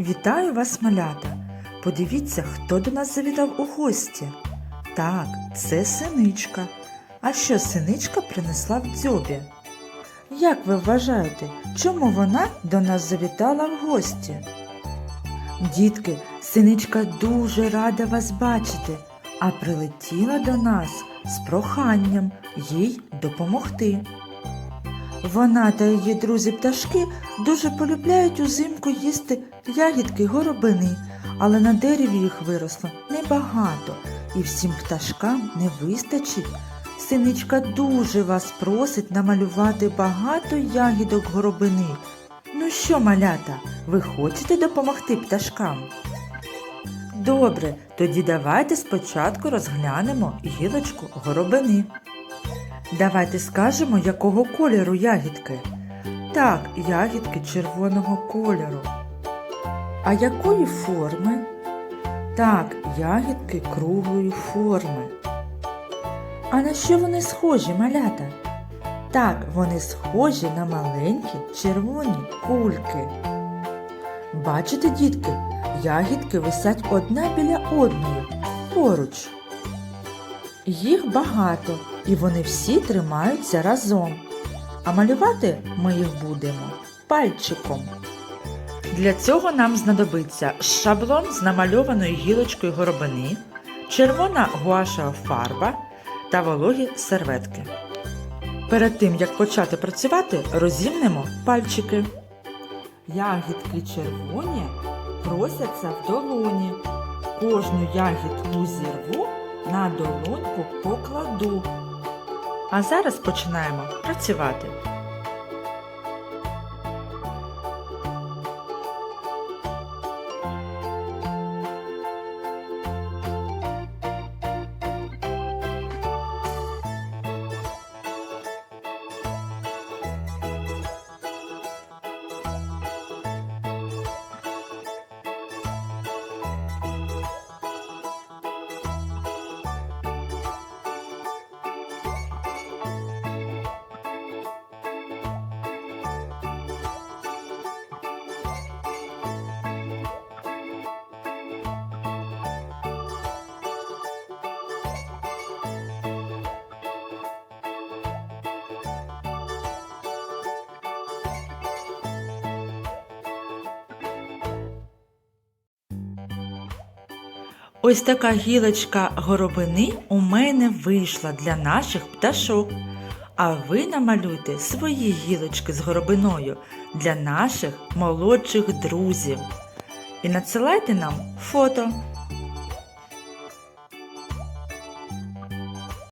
Вітаю вас, малята! Подивіться, хто до нас завітав у гості. Так, це синичка. А що синичка принесла в дзьобі? Як ви вважаєте, чому вона до нас завітала в гості? Дітки, синичка дуже рада вас бачити, а прилетіла до нас з проханням їй допомогти. Вона та її друзі-пташки дуже полюбляють узимку їсти ягідки горобини, але на дереві їх виросло небагато, і всім пташкам не вистачить. Синичка дуже вас просить намалювати багато ягідок горобини. Ну що, малята, ви хочете допомогти пташкам? Добре, тоді давайте спочатку розглянемо гілочку горобини. Давайте скажемо, якого кольору ягідки. Так, ягідки червоного кольору. А якої форми? Так, ягідки круглої форми. А на що вони схожі, малята? Так, вони схожі на маленькі червоні кульки. Бачите, дітки, ягідки висять одна біля одної, поруч. Їх багато, і вони всі тримаються разом. А малювати ми їх будемо пальчиком. Для цього нам знадобиться шаблон з намальованою гілочкою горобини, червона гуашева фарба та вологі серветки. Перед тим як почати працювати, розімнемо пальчики. Ягідки червоні просяться в долоні. Кожну ягідку зірву на долоньку покладу. А зараз починаємо працювати. Ось така гілочка горобини у мене вийшла для наших пташок. А ви намалюйте свої гілочки з горобиною для наших молодших друзів. І надсилайте нам фото.